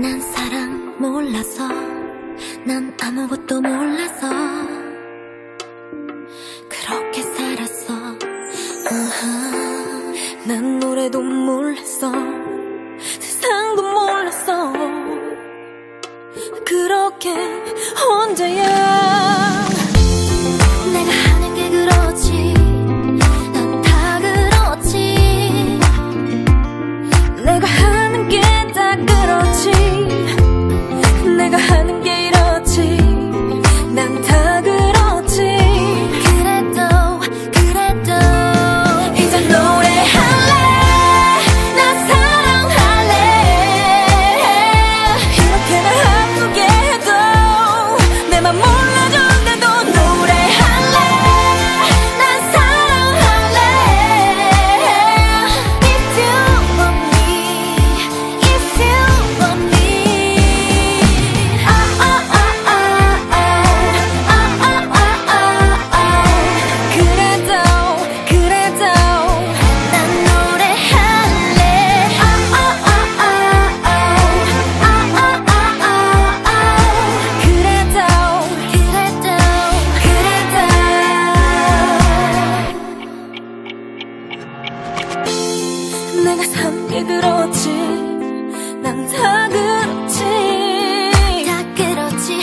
난 사랑 몰라서 난 아무것도 몰라서. 그렇게 살았어. Uh-huh. 난 노래도 몰랐어. 세상도 몰랐어. 그렇게 혼자야 내가 산 게 그렇지. 난 다 그렇지. 다 그렇지